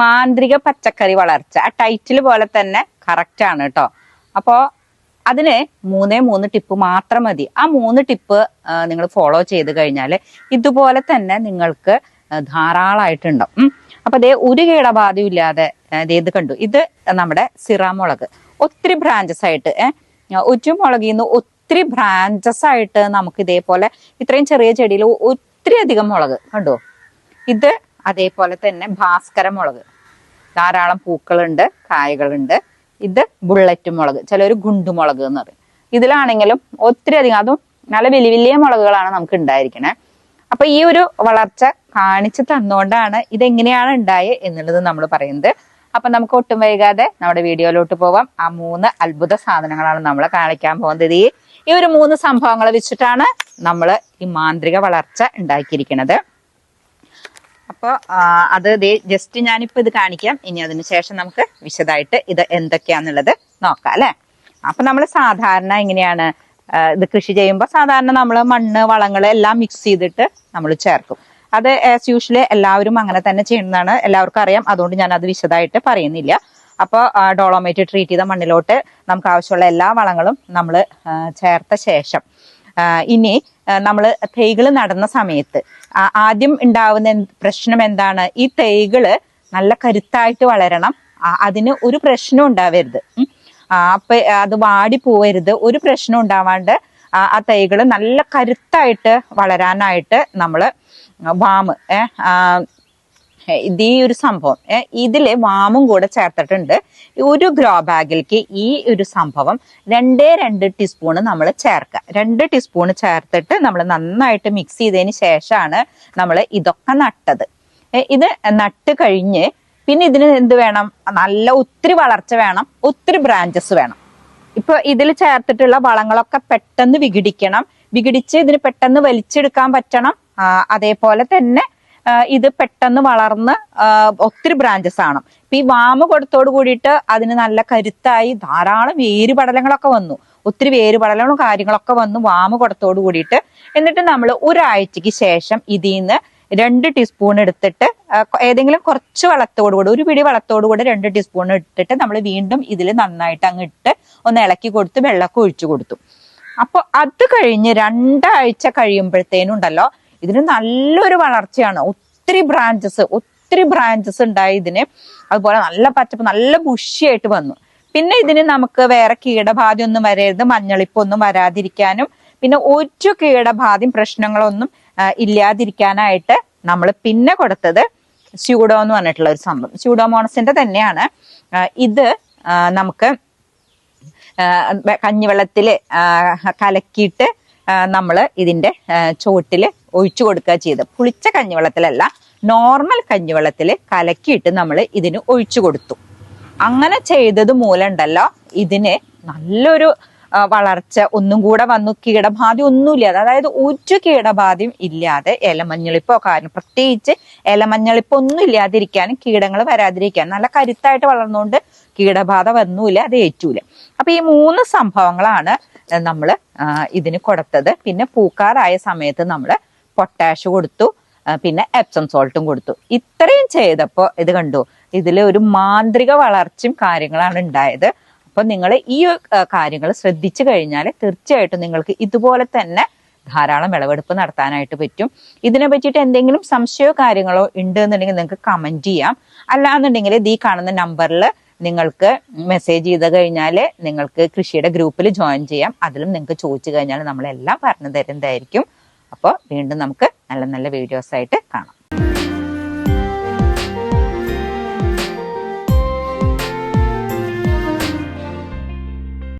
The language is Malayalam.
മാന്ത്രിക പച്ചക്കറി വളർച്ച. ആ ടൈറ്റിൽ പോലെ തന്നെ കറക്റ്റ് ആണ് കേട്ടോ അപ്പോ അതിന് മൂന്നേ മൂന്ന് ടിപ്പ് മാത്രം മതി. ആ മൂന്ന് ടിപ്പ് നിങ്ങൾ ഫോളോ ചെയ്ത് കഴിഞ്ഞാൽ ഇതുപോലെ തന്നെ നിങ്ങൾക്ക് ധാരാളമായിട്ടുണ്ടാവും. അപ്പൊ അതേ ഒരു കീടബാധയും ഇല്ലാതെ ഇത് കണ്ടു. ഇത് നമ്മുടെ സിറാമുളക്. ഒത്തിരി ബ്രാഞ്ചസ് ആയിട്ട് ഏഹ് ഒരു മുളകിൽ നിന്ന് ഒത്തിരി ബ്രാഞ്ചസ് ആയിട്ട് നമുക്ക് ഇതേപോലെ ഇത്രയും ചെറിയ ചെടിയിൽ ഒത്തിരി അധികം മുളക് കണ്ടോ? ഇത് അതേപോലെ തന്നെ ഭാസ്കര മുളക്. ധാരാളം പൂക്കളുണ്ട് കായകളുണ്ട്. ഇത് ബുള്ളറ്റ് മുളക് ചില ചിലർ ഗുണ്ടുമുളക് എന്ന് പറയും. ഇതിലാണെങ്കിലും ഒത്തിരി അധികം അതും നല്ല വലിയ വലിയ മുളകുകളാണ് നമുക്ക് ഉണ്ടായിരിക്കണേ. അപ്പൊ ഈ ഒരു വളർച്ച കാണിച്ചു തന്നുകൊണ്ടാണ് ഇതെങ്ങനെയാണ് ഉണ്ടായത് എന്നുള്ളത് നമ്മൾ പറയുന്നത്. അപ്പൊ നമുക്ക് ഒട്ടും വൈകാതെ നമ്മുടെ വീഡിയോയിലോട്ട് പോവാം. ആ മൂന്ന് അത്ഭുത സാധനങ്ങളാണ് നമ്മൾ കാണിക്കാൻ പോകുന്നത്. ഈ ഈ ഒരു മൂന്ന് സംഭവങ്ങൾ വെച്ചിട്ടാണ് നമ്മൾ ഈ മാന്ത്രിക വളർച്ച ഉണ്ടാക്കിയിരിക്കുന്നത് അപ്പോൾ അത് ജസ്റ്റ് ഞാനിപ്പോൾ ഇത് കാണിക്കാം. ഇനി അതിന് ശേഷം നമുക്ക് വിശദമായിട്ട് ഇത് എന്തൊക്കെയാന്നുള്ളത് നോക്കാം അല്ലെ? അപ്പൊ നമ്മൾ സാധാരണ എങ്ങനെയാണ് ഇത് കൃഷി ചെയ്യുമ്പോൾ സാധാരണ നമ്മൾ മണ്ണ് വളങ്ങൾ എല്ലാം മിക്സ് ചെയ്തിട്ട് നമ്മൾ ചേർക്കും. അത് ആസ് യൂഷ്വലി എല്ലാവരും അങ്ങനെ തന്നെ ചെയ്യുന്നതാണ്. എല്ലാവർക്കും അറിയാം. അതുകൊണ്ട് ഞാൻ അത് വിശദമായിട്ട് പറയുന്നില്ല അപ്പോൾ ഡോളോമേറ്റ് ട്രീറ്റ് ചെയ്ത മണ്ണിലോട്ട് നമുക്ക് ആവശ്യമുള്ള എല്ലാ വളങ്ങളും നമ്മൾ ചേർത്ത ശേഷം. ഇനി നമ്മൾ തൈകൾ നടന്ന സമയത്ത് ആദ്യം ഉണ്ടാവുന്ന പ്രശ്നം എന്താണ്? ഈ തൈകൾ നല്ല കരുത്തായിട്ട് വളരണം. അതിന് ഒരു പ്രശ്നം ഉണ്ടാവരുത്. അപ്പൊ അത് വാടി പോവരുത്. ഒരു പ്രശ്നം ഉണ്ടാവാണ്ട് ആ തൈകൾ നല്ല കരുത്തായിട്ട് വളരാനായിട്ട് നമ്മൾ വാമ് ഏഹ് ഇത് ഈ ഒരു സംഭവം. ഇതിൽ വാമും കൂടെ ചേർത്തിട്ടുണ്ട്. ഒരു ഗ്രോ ബാഗിലേക്ക് ഈ ഒരു സംഭവം രണ്ടേ രണ്ട് ടീസ്പൂൺ നമ്മൾ ചേർക്കുക രണ്ട് ടീസ്പൂൺ ചേർത്തിട്ട് നമ്മൾ നന്നായിട്ട് മിക്സ് ചെയ്തതിന് ശേഷമാണ് നമ്മൾ ഇതൊക്കെ നട്ടത്. ഇത് നട്ട് കഴിഞ്ഞ് പിന്നെ ഇതിന് എന്ത് വേണം? നല്ല ഒത്തിരി വളർച്ച വേണം ഒത്തിരി ബ്രാഞ്ചസ് വേണം. ഇപ്പൊ ഇതിൽ ചേർത്തിട്ടുള്ള വളങ്ങളൊക്കെ പെട്ടെന്ന് വിഘടിക്കണം. വിഘടിച്ച് ഇതിന് പെട്ടെന്ന് വലിച്ചെടുക്കാൻ പറ്റണം. അതേപോലെ തന്നെ ഇത് പെട്ടെന്ന് വളർന്ന് ഒത്തിരി ബ്രാഞ്ചസ് ആണ്. ഇപ്പൊ ഈ വാമ കൊടുത്തോട് കൂടിയിട്ട് അതിന് നല്ല കരുത്തായി ധാരാളം വേരുപടലങ്ങളൊക്കെ വന്നു. ഒത്തിരി വേരുപടലങ്ങളും കാര്യങ്ങളൊക്കെ വന്നു വാമ കൊടുത്തോട് കൂടിയിട്ട്. എന്നിട്ട് നമ്മൾ ഒരാഴ്ചക്ക് ശേഷം ഇതിൽ നിന്ന് രണ്ട് ടീസ്പൂൺ എടുത്തിട്ട് ഏതെങ്കിലും കുറച്ച് വളത്തോടു കൂടി ഒരു പിടി വളത്തോടു കൂടി രണ്ട് ടീസ്പൂൺ ഇട്ടിട്ട് നമ്മൾ വീണ്ടും ഇതിൽ നന്നായിട്ട് അങ്ങ് ഇട്ട് ഒന്ന് ഇളക്കി കൊടുത്ത് വെള്ളമൊക്കെ ഒഴിച്ചു കൊടുത്തു. അപ്പൊ അത് കഴിഞ്ഞ് രണ്ടാഴ്ച കഴിയുമ്പോഴത്തേനും ഉണ്ടല്ലോ ഇതിന് നല്ലൊരു വളർച്ചയാണ്. ഒത്തിരി ബ്രാഞ്ചസ് ഒത്തിരി ബ്രാഞ്ചസ് ഉണ്ടായി ഇതിന്. അതുപോലെ നല്ല പച്ചപ്പ് നല്ല ബുഷിയായിട്ട് വന്നു. പിന്നെ ഇതിന് നമുക്ക് വേറെ കീടബാധയൊന്നും വരരുത്. മഞ്ഞളിപ്പൊന്നും വരാതിരിക്കാനും പിന്നെ ഒരു കീടബാധയും പ്രശ്നങ്ങളൊന്നും ഇല്ലാതിരിക്കാനായിട്ട് നമ്മൾ പിന്നെ കൊടുത്തത് സ്യൂഡോ എന്ന് പറഞ്ഞിട്ടുള്ള ഒരു സംഭവം. സ്യൂഡോമോണസിന്റെ തന്നെയാണ്. ഇത് നമുക്ക് കഞ്ഞിവെള്ളത്തിൽ കലക്കിയിട്ട് നമ്മൾ ഇതിന്റെ ചോട്ടിൽ ഒഴിച്ചു കൊടുക്കുക ചെയ്ത്. പുളിച്ച കഞ്ഞിവെള്ളത്തിലല്ല നോർമൽ കഞ്ഞിവെള്ളത്തിൽ കലക്കിയിട്ട് നമ്മൾ ഇതിന് ഒഴിച്ചു കൊടുത്തു. അങ്ങനെ ചെയ്തത് മൂലം ഉണ്ടല്ലോ ഇതിന് നല്ലൊരു വളർച്ച ഒന്നും കൂടെ വന്നു. കീടബാധ ഒന്നുമില്ലാതെ അതായത് ഒരു കീടബാധയും ഇല്ലാതെ ഇലമഞ്ഞളിപ്പോ കാരണം പ്രത്യേകിച്ച് ഇലമഞ്ഞളിപ്പോ ഒന്നും ഇല്ലാതിരിക്കാനും കീടങ്ങൾ വരാതിരിക്കാനും നല്ല കരുത്തായിട്ട് വളർന്നുകൊണ്ട് കീടബാധ വന്നൂല അത് ഏറ്റൂല അപ്പൊ ഈ മൂന്ന് സംഭവങ്ങളാണ് നമ്മൾ ഇതിന് കൊടുത്തത്. പിന്നെ പൂക്കാറായ സമയത്ത് നമ്മൾ പൊട്ടാഷ് കൊടുത്തു. പിന്നെ എപ്സം സോൾട്ടും കൊടുത്തു. ഇത്രയും ചെയ്തപ്പോൾ ഇത് കണ്ടു. ഇതിൽ ഒരു മാന്ത്രിക വളർച്ചയും കാര്യങ്ങളാണ് ഉണ്ടായത്. അപ്പൊ നിങ്ങൾ ഈ കാര്യങ്ങൾ ശ്രദ്ധിച്ചു കഴിഞ്ഞാൽ തീർച്ചയായിട്ടും നിങ്ങൾക്ക് ഇതുപോലെ തന്നെ ധാരാളം വിളവെടുപ്പ് നടത്താനായിട്ട് പറ്റും. ഇതിനെ പറ്റിയിട്ട് എന്തെങ്കിലും സംശയമോ കാര്യങ്ങളോ ഉണ്ട് എന്നുണ്ടെങ്കിൽ നിങ്ങൾക്ക് കമന്റ് ചെയ്യാം. അല്ലാന്നുണ്ടെങ്കിൽ ഈ കാണുന്ന നമ്പറിൽ നിങ്ങൾക്ക് മെസ്സേജ് ചെയ്ത് കഴിഞ്ഞാൽ നിങ്ങൾക്ക് കൃഷിയുടെ ഗ്രൂപ്പിൽ ജോയിൻ ചെയ്യാം. അതിലും നിങ്ങൾക്ക് ചോദിച്ചു കഴിഞ്ഞാൽ നമ്മളെല്ലാം പറഞ്ഞു തരുന്നതായിരിക്കും. അപ്പോൾ വീണ്ടും നമുക്ക് നല്ല നല്ല വീഡിയോസായിട്ട് കാണാം.